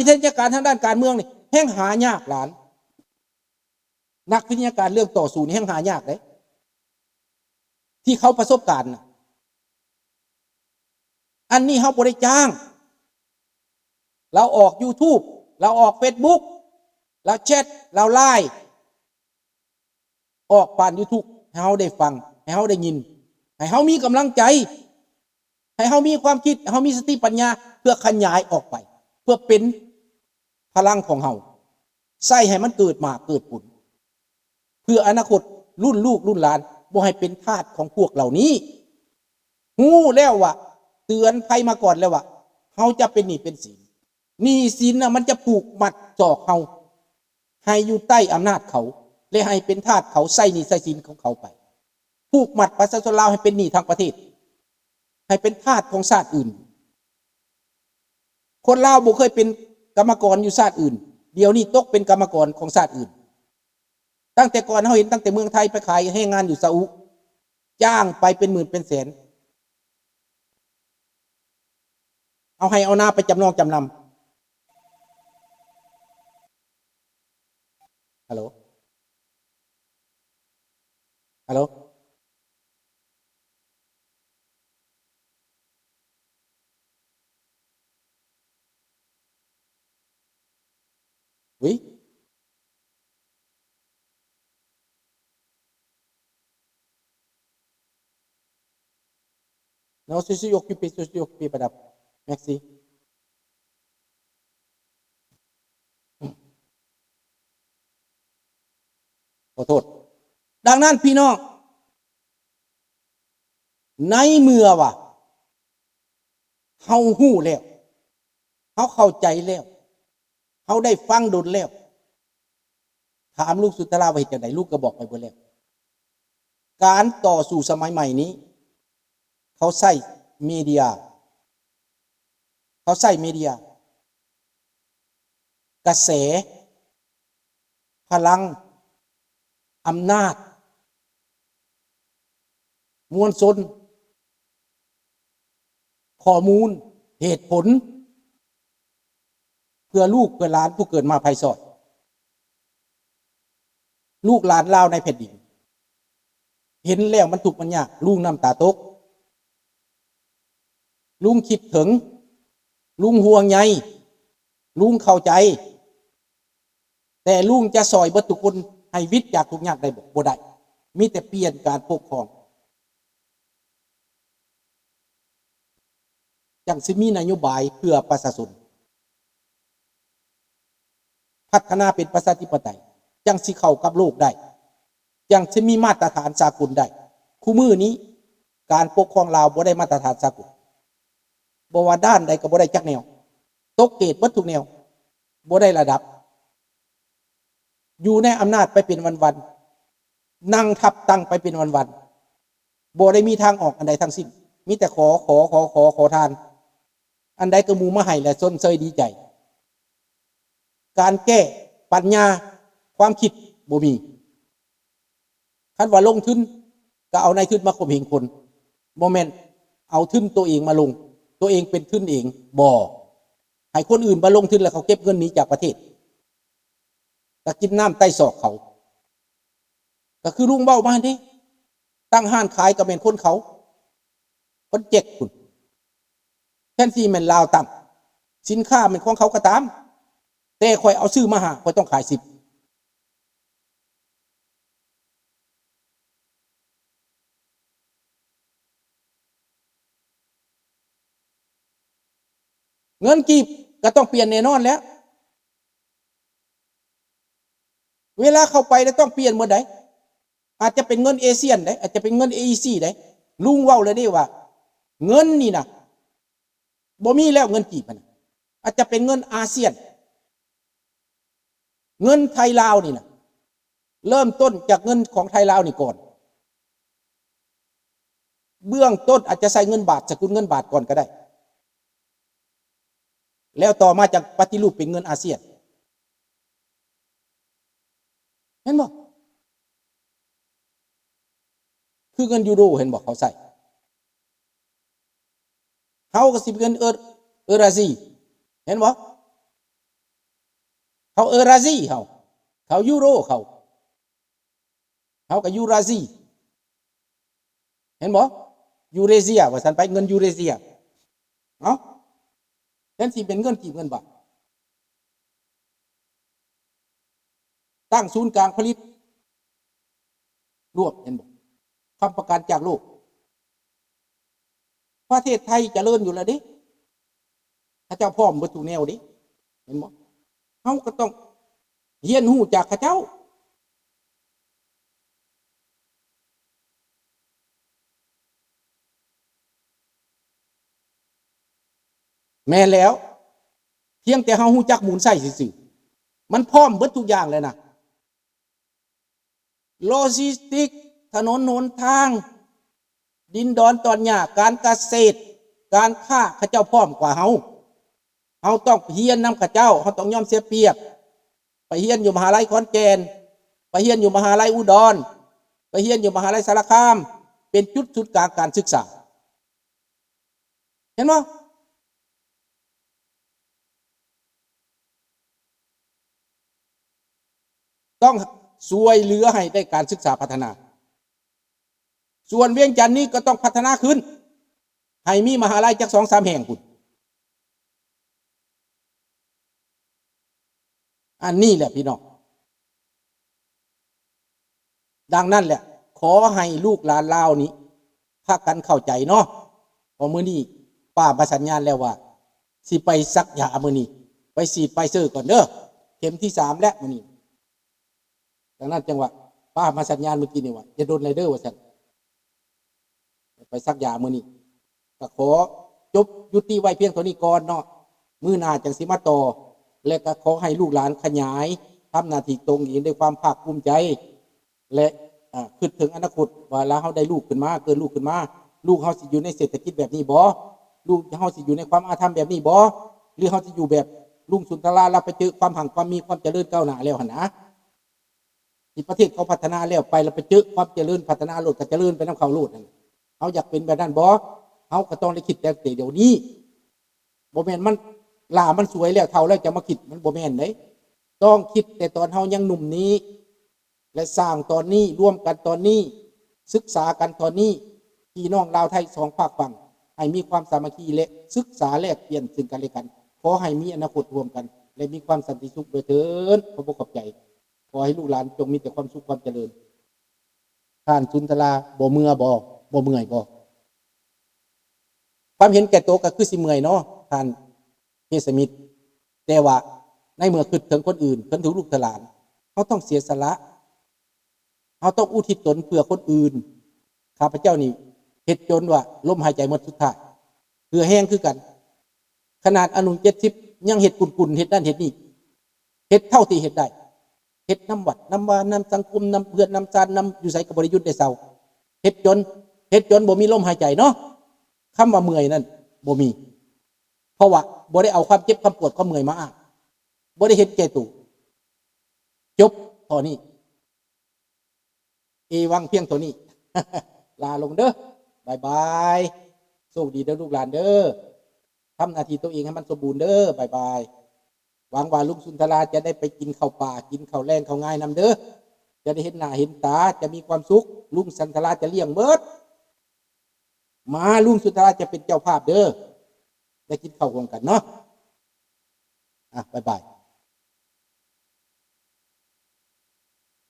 วิทยาการทางด้านการเมืองนี่แห้งหายากหลาน นักวิทยาการเรื่องต่อสู้นี่แห้งหายากเลยที่เขาประสบการณ์อันนี้เขาบริจ้าง เราออก YouTube เราออก Facebook เราแชทเราไลน์ออกผ่าน YouTube ให้เขาได้ฟัง ให้เขาได้ยิน ให้เขามีกำลังใจ ให้เขามีความคิดให้เขามีสติปัญญา เพื่อขยายออกไป เพื่อเป็น พลังของเขาใส่ให้มันเกิดมาเกิดผลเพื่ออนาคตรุ่นลูกรุ่นหลานบ่ให้เป็นทาสของพวกเหล่านี้หู้แล้วว่าเตือนภัยมาก่อนแล้วว่าเขาจะเป็นหนี้เป็นสินหนี้สินน่ะมันจะผูกมัดจอกเขาให้อยู่ใต้อำนาจเขาและให้เป็นทาสเขาใส่หนี้ใส่สินของเขาไป ผูกมัดประชาชนลาวให้เป็นหนี้ทางประเทศ ให้เป็นทาสของชาติอื่น คนลาวบ่เคยเป็น กรรมกรอยู่ชาติอื่น เดี๋ยวนี้ตกเป็นกรรมกรของชาติอื่น ตั้งแต่ก่อนเขาเห็นตั้งแต่เมืองไทยไปขายให้งานอยู่ซาอุจ้างไปเป็นหมื่นเป็นแสน เอาให้เอาหน้าไปจำนองจำนำฮัลโหลฮัลโหล Oui Non, je suis occupé, je suis occupé, madame. Merci. ขอโทษ ดังนั้นพี่น้อง ในเมื่อว่าเฮาหู้แล้วเฮาเข้าใจแล้ว เฮาได้ฟังดนแล้ว ถามลูกสุตราว่าเหตุไหนลูกก็บอกไปหมดแล้ว การต่อสู่สมัยใหม่นี้ เขาใส่มีเดีย เขาใส่มีเดีย กระแส พลังอำนาจ มวลชนข้อมูล เหตุผล เพื่อลูกเพื่อหลานผู้เกิดมาภายซอยลูกหลานลาวในแผ่นดิน เห็นแล้วมันถูกมันยากลุงน้ำตาตก ลุงคิดถึง ลุงห่วงใยลุงเข้าใจ แต่ลุงจะซอยบิดทุกคนให้วิทย์จากทุกข์ยากได้บ่บ่ได้มีแต่เปลี่ยนการปกครอง จังสิมีนโยบายเพื่อประชาชน พัฒนาเป็นประชาธิปไตยจังสิเข้ากับโลกได้จังสิมีมาตรฐานสากลได้คู่มือนี้ การปกครองลาวบ่ได้มาตรฐานสากลบ่ว่าด้านใดก็บ่ได้จักแนวตกเกตเบิดทุแนวบ่ได้ระดับ อยู่ในอำนาจไปเป็นวันๆนั่งทับตั้งไปเป็นวันๆบ่ได้มีทางออกอันใดทั้งสิ้น มีแต่ขอขอขอขอขอทาน อันใดก็มูมาให้และซนเซยดีใจ การแก้ปัญญาความคิดบ่มีคันว่าลงทุนก็เอาในทุนมาข่มเหงคนโมเมนต์เอาทุนตัวเองมาลง ตัวเองเป็นทุนเองบ่ให้คนอื่นมาลงทุนแล้วเขาเก็บเงินหนี้จากประเทศก็กินน้ำใต้ศอกเขา ก็คือลุงเบ้ามาดิตั้งห้านขายกับเป็นคนเขาคนเจ็กคุณแทนที่แมันลาวต่ำสินค้าเป็นของเขาก็ตาม แต่คอยเอาซื้อมาหาคอยต้องขายสิบเงินกีบก็ต้องเปลี่ยนแน่นอนแล้ว เวลาเข้าไปแล้วต้องเปลี่ยนเมื่อใดอาจจะเป็นเงินเอเชียนได้อาจจะเป็นเงินเอซีได้ลุงว้าเลยนี่ว่า เงินนี่นะบ่มีแล้วเงินกีบมันอาจจะเป็นเงินอาเซียน เงินไทยลาวนี่นะเริ่มต้นจากเงินของไทยลาวนี่ก่อน เบื้องต้นอาจจะใส่เงินบาทสกุลเงินบาทก่อนก็ได้ แล้วต่อมาจากปฏิรูปเป็นเงินอาเซียนเห็นบอกคือเงินยูโรเห็นบอกเขาใส่เขาก็สิบเงินเออเออราซีเห็นบอก เขาเออราซีเขาเขายูโรเขาเขากับยูราซีเห็นบ่ยูเรเซียว่าสันไปเงินยูเรเซียเอ้าฉันสิเป็นเงินกี่เงินบาทตั้งศูนย์กลางผลิตรวบเห็นบ่คำประกันจากโลก ประเทศไทยจเจริญอยู่แล้วดิข้าเจ้าพร้อมบรรทุแนวดิเห็นบ่ เขาก็ต้องเฮียนหูจากข้าเจ้าแม่แล้ว เพียงแต่เฮาฮู้จักหมุนใส่ซื่อๆมันพร้อมเบิดทุกอย่างเลยนะโลจิสติก ถนนหนทาง ดินดอนตอนหญ้าการเกษตร การค้าข้าเจ้าพร้อมกว่าเฮา เฮาต้องเฮียนนำข้าเจ้าเฮาต้องยอมเสียเปรียบ ไปเฮียนอยู่มหาลัยขอนแก่นไปเฮียนอยู่มหาลัยอุดร ไปเฮียนอยู่มหาลัยสารคาม เป็นจุดสุดกลางการศึกษา เห็นไหมต้องช่วยเหลือให้ได้การศึกษาพัฒนา ส่วนเวียงจันทน์นี้ก็ต้องพัฒนาขึ้น ให้มีมหาลัยจากสองสามแห่งคุณ อันนี้แหละพี่น้องดังนั้นแหละ ขอให้ลูกหลานลานี้พากันเข้าใจเนาะพอมือนี้ป้าประสัญญาณแล้วว่า สิไปซักยามือนี้ไปฉีดไปเซอร์ก่อนเด้อเข็มที่สามแล้วมือนี้ดังนั้นจังหวะป้ามาสัญญาณเมื่อกี้นี่ว่าจะโดนไรเดอร์ว่าสันไปซักยามือนี้ก็ขอจบยุติไว้เพียงเท่านี้ก่อนเนาะมือนาจังสิมาต่อ และก็ขอให้ลูกหลานขยายทำหน้าที่ตรงนี้ด้วยความภาคภูมิใจ และคิดถึงอนาคตว่าแล้วเขาได้ลูกขึ้นมาเกิดลูกขึ้นมา ลูกเขาสิอยู่ในเศรษฐกิจแบบนี้บ่ลูกเขาสิอยู่ในความอาธรรมแบบนี้บ่หรือเขาจะอยู่แบบลุงสุนทราเราไปเจอความหังความมีความเจริญก้าวหน้าแล้วหนะที่ประเทศเขาพัฒนาแล้วไปเราไปเจอความเจริญพัฒนาโลดก็เจริญไปน้ำเขาโลดนั่นเขาอยากเป็นแบบนั้นบ่เขาก็ต้องได้คิดแต่เดี๋ยวนี้บ่แม่นมัน ลามันสวยแล้วเท่าแล้วจะมาคิดมันบ่แม่นเด้ต้องคิดแต่ตอนเฮายังหนุ่มนี้ และสร้างตอนนี้ร่วมกันตอนนี้ ศึกษากันตอนนี้พี่น้องลาวไทยสองภาคฝั่งให้มีความสามัคคีและศึกษาแลกเปลี่ยนซึ่งกันและกันขอให้มีอนาคตร่วมกัน และมีความสันติสุขโดยเถิดขอพระขอบใจขอให้ลูกหลานจงมีแต่ความสุขความเจริญท่านสุนทราบ่เมื่อบ่บ่เมื่อยบ่ความเห็นแก่ตัวก็คือสิเมื่อยเนาะท่าน เฮสมิธแต่ว่าในเมื่อคิดถึงคนอื่นคิดถึงลูกหลานเขาต้องเสียสละเขาต้องอุทิศตนเพื่อคนอื่นข้าพเจ้านี่เฮ็ดจนว่าลมหายใจหมดสุดท้ายเพื่อแห้งคือกัน ขนาดอนุเจ็ดสิบยังเห็ดกุนกุนเห็ดนั่นเห็ดนี่เห็ดเท่าที่เห็ดได้เห็ดน้ำวัดน้ำวาน้ำสังคมน้ำเพื่อนน้ำจานน้ำอยู่ใส่กับบริยุทธ์ได้เศร้าเห็ดจนเห็ดจนบ่มีลมหายใจเนาะคำว่าเมื่อยนั่นบ่มี เพราะว่าบ่ได้เอาความเจ็บความปวดความเมื่อยมาอ้างบ่ได้เห็ดแก่ตัวจบตอนนี้ เอวังเพียงตัวนี้ ลาลงเด้อบายบายโชคดีเด้อลูกหลานเด้อทำหน้าที่ตัวเองให้มันสมบูรณ์เด้อบายบายหวังว่าลุงสุนทราจะได้ไปกินข้าวป่ากินข้าวแรงข้าวง่ายนำเด้อจะได้เห็นหน้าเห็นตาจะมีความสุข ลุงสุนทราจะเลี้ยงเบิดมาลุงสุนทราจะเป็นเจ้าภาพเด้อ ได้กินข้าวรวมกันเนาะอะบายบาย